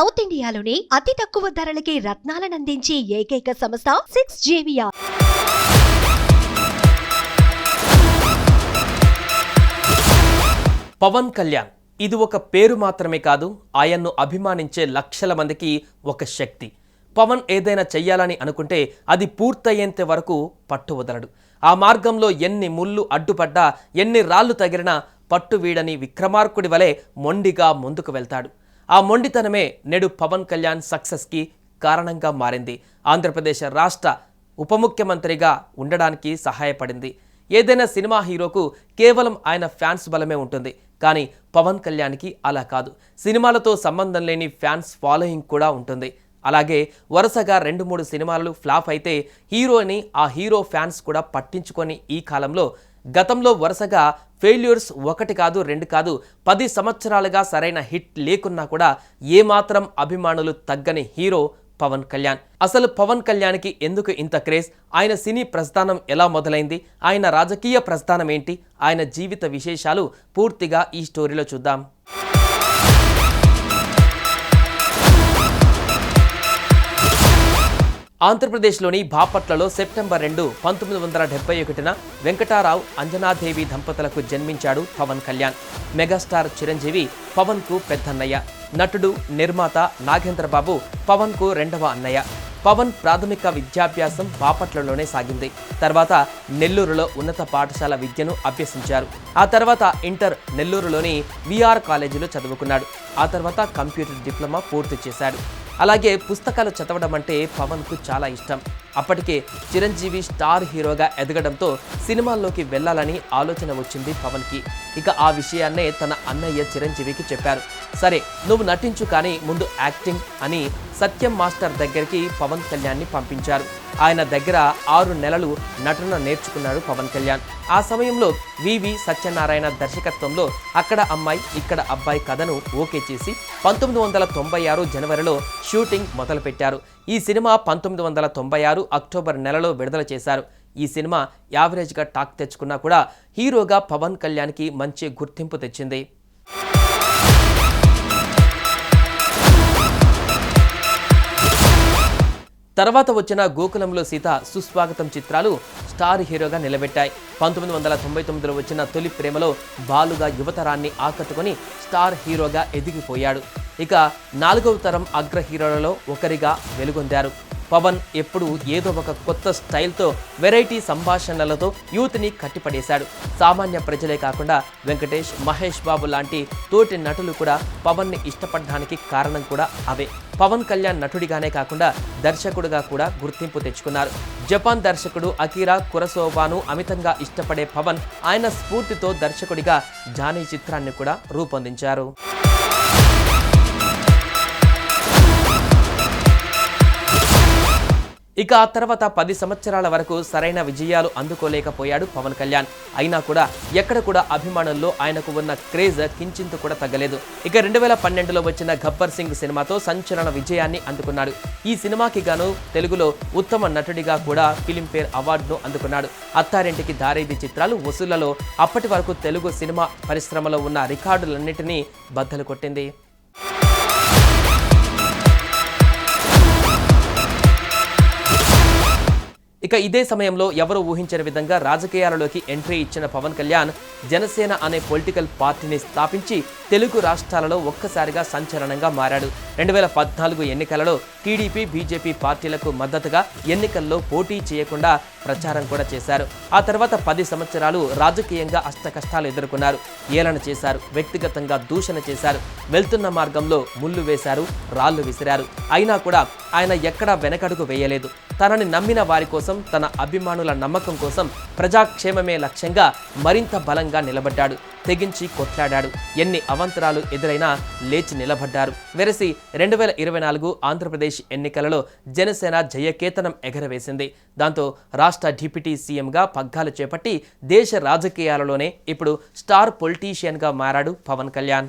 South ఇండియాలోని అతి తక్కువ ధరలకి రత్నాలనందించే ఏకైక సంస్థ సిక్స్ జేవియా పవన్ కళ్యాణ్ ఇది ఒక పేరు మాత్రమే కాదు ఆయన్ను అభిమానించే లక్షల మందికి ఒక శక్తి. పవన్ ఏదైనా చెయ్యాలని అనుకుంటే అది పూర్తయ్యేంత వరకు పట్టు వదలడు. ఆ మార్గంలో ఎన్ని ముళ్ళు అడ్డుపడ్డా ఎన్ని రాళ్ళు తగిలినా పట్టు వీడని విక్రమార్కుడి వలె మొండిగా ముందుకు వెళ్తాడు. ఆ మొండితనమే నేడు పవన్ కళ్యాణ్ సక్సెస్కి కారణంగా మారింది. ఆంధ్రప్రదేశ్ రాష్ట్ర ఉప ముఖ్యమంత్రిగా ఉండడానికి సహాయపడింది. ఏదైనా సినిమా హీరోకు కేవలం ఆయన ఫ్యాన్స్ బలమే ఉంటుంది. కానీ పవన్ కళ్యాణ్కి అలా కాదు. సినిమాలతో సంబంధం లేని ఫ్యాన్స్ ఫాలోయింగ్ కూడా ఉంటుంది. అలాగే వరుసగా రెండు మూడు సినిమాలు ఫ్లాప్ అయితే హీరోని ఆ హీరో ఫ్యాన్స్ కూడా పట్టించుకొని ఈ కాలంలో గతంలో వరుసగా ఫెయిల్యూర్స్ ఒకటి కాదు రెండు కాదు పది సంవత్సరాలుగా సరైన హిట్ లేకున్నా కూడా ఏమాత్రం అభిమానులు తగ్గని హీరో పవన్ కళ్యాణ్. అసలు పవన్ కళ్యాణ్కి ఎందుకు ఇంత క్రేజ్? ఆయన సినీ ప్రస్థానం ఎలా మొదలైంది? ఆయన రాజకీయ ప్రస్థానం ఏంటి? ఆయన జీవిత విశేషాలు పూర్తిగా ఈ స్టోరీలో చూద్దాం. ఆంధ్రప్రదేశ్లోని బాపట్లలో సెప్టెంబర్ రెండు పంతొమ్మిది వందల డెబ్బై ఒకటిన వెంకటారావు అంజనాదేవి దంపతులకు జన్మించాడు పవన్ కళ్యాణ్. మెగాస్టార్ చిరంజీవి పవన్కు పెద్దన్నయ్య. నటుడు నిర్మాత నాగేంద్రబాబు పవన్కు రెండవ అన్నయ్య. పవన్ ప్రాథమిక విద్యాభ్యాసం బాపట్లలోనే సాగింది. తర్వాత నెల్లూరులో ఉన్నత పాఠశాల విద్యను అభ్యసించారు. ఆ తర్వాత ఇంటర్ నెల్లూరులోని విఆర్ కాలేజీలో చదువుకున్నాడు. ఆ తర్వాత కంప్యూటర్ డిప్లొమా పూర్తి చేశాడు. అలాగే పుస్తకాలు చదవడం అంటే పవన్కు చాలా ఇష్టం. అప్పటికే చిరంజీవి స్టార్ హీరోగా ఎదగడంతో సినిమాల్లోకి వెళ్ళాలని ఆలోచన వచ్చింది పవన్కి. ఇక ఆ విషయాన్నే తన అన్నయ్య చిరంజీవికి చెప్పారు. సరే నువ్వు నటించు కానీ ముందు యాక్టింగ్ అని సత్యం మాస్టర్ దగ్గరికి పవన్ కళ్యాణ్ని పంపించారు. ఆయన దగ్గర ఆరు నెలలు నటన నేర్చుకున్నాడు పవన్ కళ్యాణ్. ఆ సమయంలో వివి సత్యనారాయణ దర్శకత్వంలో అక్కడ అమ్మాయి ఇక్కడ అబ్బాయి కథను ఓకే చేసి పంతొమ్మిది వందల తొంభై ఆరు జనవరిలో షూటింగ్ మొదలుపెట్టారు. ఈ సినిమా పంతొమ్మిది వందల తొంభై ఆరు అక్టోబర్ నెలలో విడుదల చేశారు. ఈ సినిమా యావరేజ్గా టాక్ తెచ్చుకున్నా కూడా హీరోగా పవన్ కళ్యాణ్కి మంచి గుర్తింపు తెచ్చింది. తర్వాత వచ్చిన గోకులంలో సీత సుస్వాగతం చిత్రాలు స్టార్ హీరోగా నిలబెట్టాయి. పంతొమ్మిది వందల తొంభై తొమ్మిదిలో వచ్చిన తొలి ప్రేమలో బాలుగా యువతరాన్ని ఆకట్టుకొని స్టార్ హీరోగా ఎదిగిపోయాడు. ఇక నాలుగవ తరం అగ్ర హీరోలలో ఒకరిగా వెలుగొందారు. పవన్ ఎప్పుడు ఏదో ఒక కొత్త స్టైల్తో వెరైటీ సంభాషణలతో యూత్ని కట్టిపడేశాడు. సామాన్య ప్రజలే కాకుండా వెంకటేష్ మహేష్ బాబు లాంటి తోటి నటులు కూడా పవన్ని ఇష్టపడడానికి కారణం కూడా అవే. పవన్ కళ్యాణ్ నటుడిగానే కాకుండా దర్శకుడిగా కూడా గుర్తింపు తెచ్చుకున్నారు. జపాన్ దర్శకుడు అకీరా కురసోవాను అమితంగా ఇష్టపడే పవన్ ఆయన స్ఫూర్తితో దర్శకుడిగా జానీ చిత్రాన్ని కూడా రూపొందించారు. ఇక ఆ తర్వాత పది సంవత్సరాల వరకు సరైన విజయాలు అందుకోలేకపోయాడు పవన్ కళ్యాణ్. అయినా కూడా ఎక్కడ కూడా అభిమానుల్లో ఆయనకు ఉన్న క్రేజ్ కించింత కూడా తగ్గలేదు. ఇక రెండు వేల పన్నెండులో వచ్చిన గబ్బర్ సింగ్ సినిమాతో సంచలన విజయాన్ని అందుకున్నాడు. ఈ సినిమాకి గాను తెలుగులో ఉత్తమ నటుడిగా కూడా ఫిలింఫేర్ అవార్డును అందుకున్నాడు. అత్తారింటికి దారేది చిత్రాలు వసూళ్ళలో అప్పటి వరకు తెలుగు సినిమా పరిశ్రమలో ఉన్న రికార్డులన్నింటినీ బద్దలు కొట్టింది. ఇక ఇదే సమయంలో ఎవరు ఊహించని విధంగా రాజకీయాలలోకి ఎంట్రీ ఇచ్చిన పవన్ కళ్యాణ్ జనసేన అనే పొలిటికల్ పార్టీని స్థాపించి తెలుగు రాష్ట్రాలలో ఒక్కసారిగా సంచలనంగా మారాడు. రెండు వేల పద్నాలుగు ఎన్నికలలో టీడీపీ బీజేపీ పార్టీలకు మద్దతుగా ఎన్నికల్లో పోటీ చేయకుండా ప్రచారం కూడా చేశారు. ఆ తర్వాత పది సంవత్సరాలు రాజకీయంగా అష్ట కష్టాలు ఎదుర్కొన్నారు. ఏలన చేశారు వ్యక్తిగతంగా దూషణ చేశారు వెళ్తున్న మార్గంలో ముళ్ళు వేశారు రాళ్ళు విసిరారు. అయినా కూడా ఆయన ఎక్కడా వెనకడుగు వేయలేదు. తనని నమ్మిన వారి కోసం తన అభిమానుల నమ్మకం కోసం ప్రజాక్షేమమే లక్ష్యంగా మరింత బలంగా నిలబడ్డాడు. తెగించి కొట్లాడాడు. ఎన్ని అవంతరాలు ఎదురైనా లేచి నిలబడ్డారు. వెరసి రెండు వేల ఇరవై నాలుగు ఆంధ్రప్రదేశ్ ఎన్నికలలో జనసేన జయకేతనం ఎగరవేసింది. దాంతో రాష్ట్ర డిప్యూటీ సీఎంగా పగ్గాలు చేపట్టి దేశ రాజకీయాలలోనే ఇప్పుడు స్టార్ పొలిటీషియన్గా మారాడు పవన్ కళ్యాణ్.